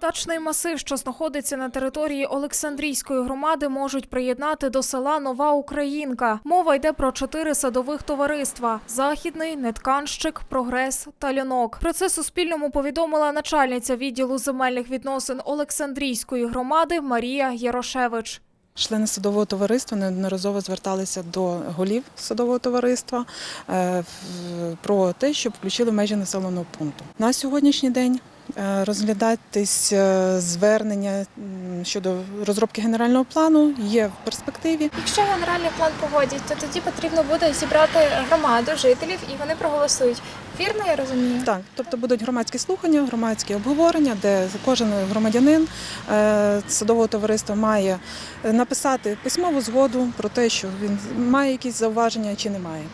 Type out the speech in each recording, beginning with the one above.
Дачний масив, що знаходиться на території Олександрійської громади, можуть приєднати до села Нова Українка. Мова йде про чотири садових товариства: Західний, Нетканщик, Прогрес та Льонок. Про це Суспільному повідомила начальниця відділу земельних відносин Олександрійської громади Марія Ярошевич. Члени садового товариства неодноразово зверталися до голів садового товариства е, про те, щоб включили межі населеного пункту. На сьогоднішній день розглядатись е, звернення щодо розробки генерального плану є в перспективі. Якщо генеральний план погодять, то тоді потрібно буде зібрати громаду жителів і вони проголосують. Вірно, я розумію? Так, тобто будуть громадські слухання, громадські обговорення, де кожен громадянин е, садового товариства має е, написати письмову згоду про те, що він має якісь зауваження чи не має.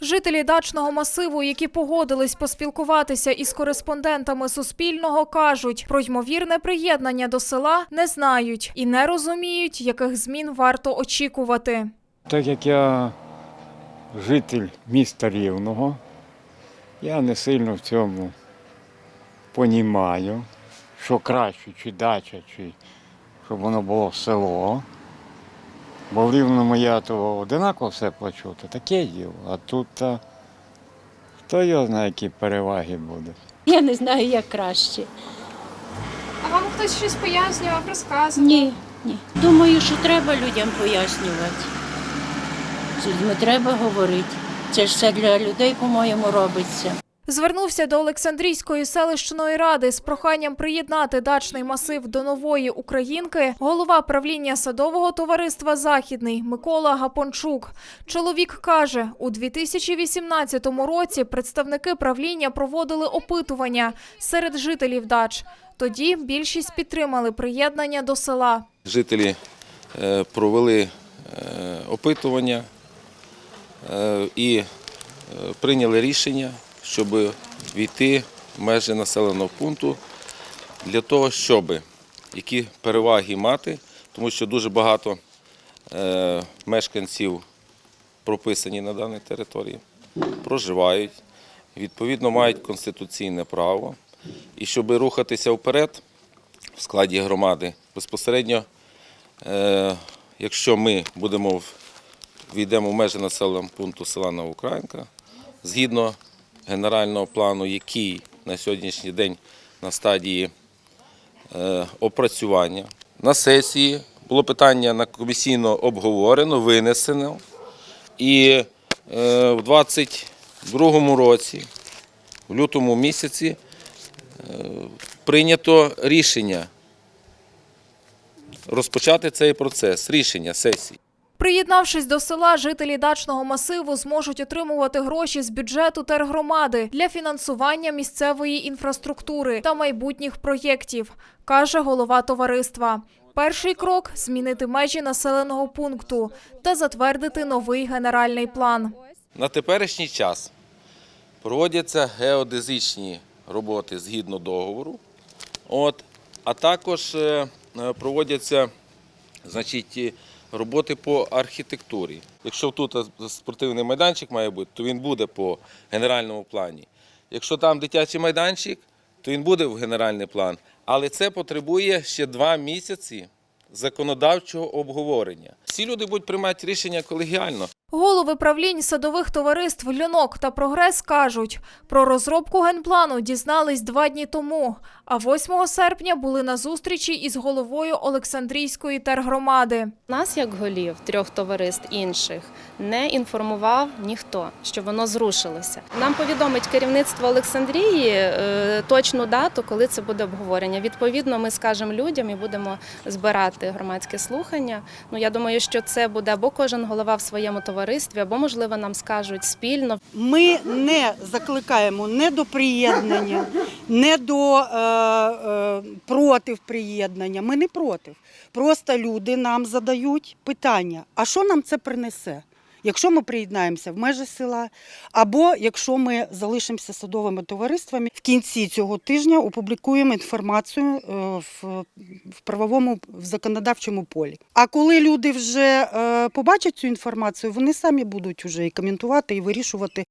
Жителі дачного масиву, які погодились поспілкуватися із кореспондентами Суспільного, кажуть про ймовірне приєднання до села не знають і не розуміють, яких змін варто очікувати. Так як я житель міста Рівного, я не сильно в цьому понімаю, що краще, чи дача, чи щоб воно було село. Бо в Рівному я то одинаково все плачу, то таке діло. А тут та, хто його знає, які переваги будуть. Я не знаю, як краще. А вам хтось щось пояснював, розказував? Ні, ні. Думаю, що треба людям пояснювати. З людьми треба говорити. Це ж все для людей, по-моєму, робиться. Звернувся до Олександрійської селищної ради з проханням приєднати дачний масив до нової українки голова правління садового товариства Західний Микола Гапончук. Чоловік каже, у 2018 році представники правління проводили опитування серед жителів дач. Тоді більшість підтримали приєднання до села. Жителі е, провели е, опитування е, і прийняли рішення, щоб війти в межі населеного пункту для того, щоб які переваги мати, тому що дуже багато е, мешканців прописані на даній території, проживають, відповідно мають конституційне право. І щоб рухатися вперед в складі громади, безпосередньо Е, Якщо ми будемо війдемо в межі населеного пункту села Новоукраїнка, згідно генерального плану, який на сьогоднішній день на стадії е, опрацювання, на сесії було питання на комісійно обговорено, винесено. І е, в 2022 році, в лютому місяці, е, прийнято рішення розпочати цей процес, рішення сесії. Приєднавшись до села, жителі дачного масиву зможуть отримувати гроші з бюджету тергромади для фінансування місцевої інфраструктури та майбутніх проєктів, каже голова товариства. Перший крок змінити межі населеного пункту та затвердити новий генеральний план. На теперішній час проводяться геодезичні роботи згідно договору, от, а також е, е, проводяться значить, роботи по архітектурі. Якщо тут е, спортивний майданчик має бути, то він буде по генеральному плані. Якщо там дитячий майданчик, то він буде в генеральний план. Але це потребує ще два місяці законодавчого обговорення. Всі люди будуть приймати рішення колегіально. Голови правлінь садових товариств Льонок та Прогрес кажуть, про розробку генплану дізнались два дні тому, а 8 серпня були на зустрічі із головою Олександрійської тергромади. Нас, як голів трьох товариств інших, не інформував ніхто, що воно зрушилося. Нам повідомить керівництво Олександрії е, точну дату, коли це буде обговорення. Відповідно, ми скажемо людям і будемо збирати громадське слухання. Ну я думаю, що це буде або кожен голова в своєму товаристві, або можливо нам скажуть спільно. Ми не закликаємо не до приєднання, не до е, е, проти приєднання. Ми не проти. Просто люди нам задають питання: а що нам це принесе? якщо ми приєднаємося в межі села, або якщо ми залишимося садовими товариствами, в кінці цього тижня опублікуємо інформацію е, в, правовому в законодавчому полі. А коли люди вже е, побачать цю інформацію, вони самі будуть вже і коментувати, і вирішувати,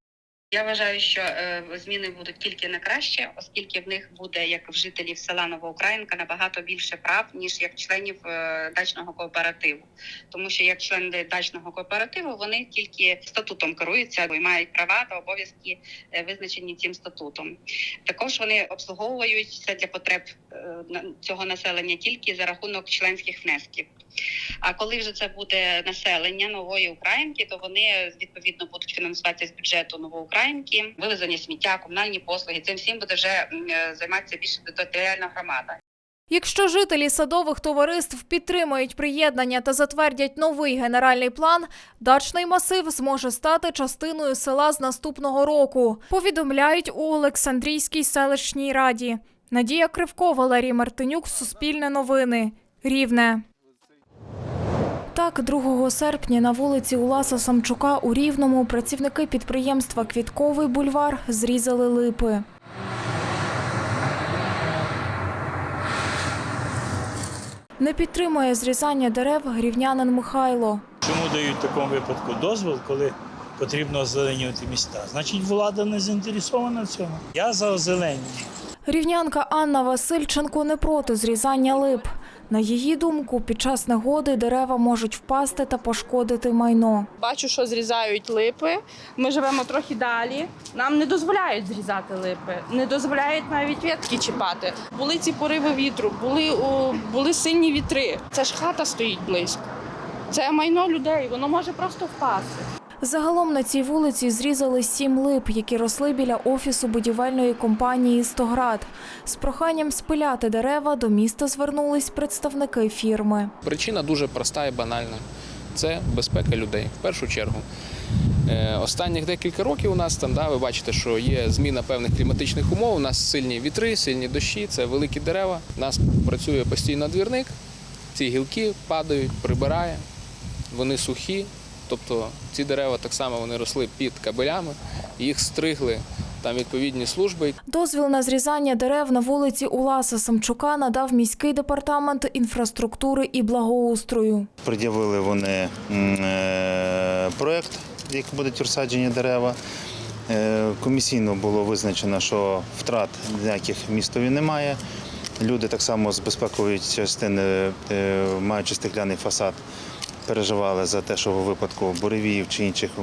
Я вважаю, що е, зміни будуть тільки на краще, оскільки в них буде, як в жителів села Новоукраїнка, набагато більше прав ніж як членів е, дачного кооперативу. Тому що як члени дачного кооперативу вони тільки статутом керуються і мають права та обов'язки е, визначені цим статутом. Також вони обслуговуються для потреб цього населення тільки за рахунок членських внесків. А коли вже це буде населення нової Українки, то вони відповідно будуть фінансуватися з бюджету новоукраїнки, вивезення сміття, комунальні послуги. Цим всім буде вже е, займатися більше територіальна громада. Якщо жителі садових товариств підтримають приєднання та затвердять новий генеральний план, дачний масив зможе стати частиною села з наступного року. Повідомляють у Олександрійській селищній раді. Надія Кривко, Валерій Мартинюк, Суспільне новини. Рівне. Так, 2 серпня на вулиці Уласа Самчука у Рівному працівники підприємства Квітковий бульвар зрізали липи. Не підтримує зрізання дерев грівнянин Михайло. Чому дають в такому випадку дозвіл, коли потрібно озеленювати міста? Значить, влада не заінтересована в цьому. Я за озеленення. Рівнянка Анна Васильченко не проти зрізання лип. На її думку, під час негоди дерева можуть впасти та пошкодити майно. Бачу, що зрізають липи. Ми живемо трохи далі. Нам не дозволяють зрізати липи, не дозволяють навіть ветки чіпати. Були ці пориви вітру, були, були сильні вітри. Це ж хата стоїть близько. Це майно людей, воно може просто впасти. Загалом на цій вулиці зрізали сім лип, які росли біля офісу будівельної компанії «Стоград». З проханням спиляти дерева до міста звернулись представники фірми. Причина дуже проста і банальна. Це безпека людей в першу чергу. Е, Останніх декілька років у нас там, да, ви бачите, що є зміна певних кліматичних умов. У нас сильні вітри, сильні дощі, це великі дерева. У нас працює постійно двірник, ці гілки падають, прибирає, вони сухі. Тобто ці дерева так само вони росли під кабелями, їх стригли там відповідні служби. Дозвіл на зрізання дерев на вулиці Уласа Самчука надав міський департамент інфраструктури і благоустрою. Пред'явили вони е, проект, як будуть розсаджені дерева. Е, Комісійно було визначено, що втрат ніяких містові немає. Люди так само з безпекової частини, е, маючи стекляний фасад, переживали за те, що у випадку буревіїв чи інших е,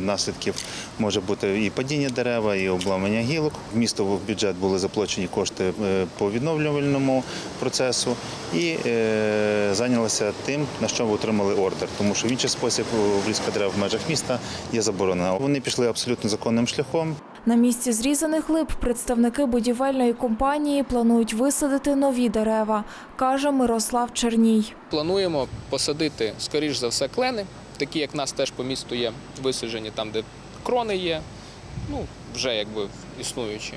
наслідків може бути і падіння дерева, і обламання гілок. В місто в бюджет були заплачені кошти е, по відновлювальному процесу і е, зайнялися тим, на що ви отримали ордер, тому що в інший спосіб обрізка дерев в межах міста є заборонена. Вони пішли абсолютно законним шляхом. На місці зрізаних лип представники будівельної компанії планують висадити нові дерева, каже Мирослав Черній. Плануємо посадити, скоріш за все, клени, такі як в нас теж по місту є висаджені, там, де крони є, ну, вже якби існуючі.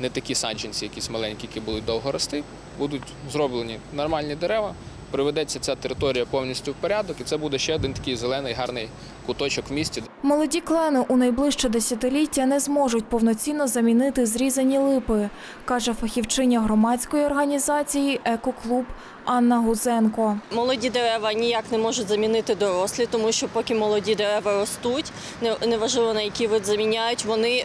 Не такі саджанці, якісь маленькі, які будуть довго рости, будуть зроблені нормальні дерева. Приведеться ця територія повністю в порядок, і це буде ще один такий зелений гарний куточок в місті. Молоді клени у найближче десятиліття не зможуть повноцінно замінити зрізані липи, каже фахівчиня громадської організації Екоклуб Анна Гузенко. Молоді дерева ніяк не можуть замінити дорослі, тому що поки молоді дерева ростуть, неважливо на який вид заміняють, вони,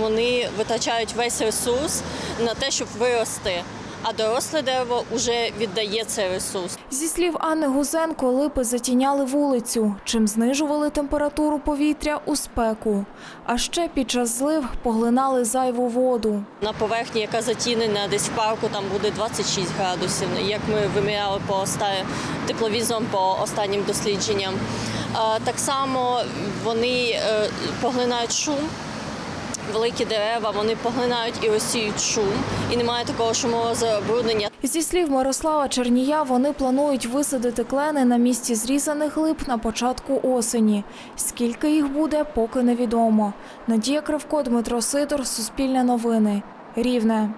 вони витрачають весь ресурс на те, щоб вирости. А доросле дерево вже віддає цей ресурс. Зі слів Анни Гузенко, липи затіняли вулицю, чим знижували температуру повітря у спеку. А ще під час злив поглинали зайву воду. На поверхні, яка затінена десь в парку, там буде 26 градусів, як ми виміряли по тепловізором по останнім дослідженням. Так само вони е, поглинають шум. Великі дерева вони поглинають і розсіють шум, і немає такого шумового забруднення. Зі слів Мирослава Чернія, вони планують висадити клени на місці зрізаних глиб на початку осені. Скільки їх буде, поки невідомо. Надія Кривко, Дмитро Сидор, Суспільне новини. Рівне.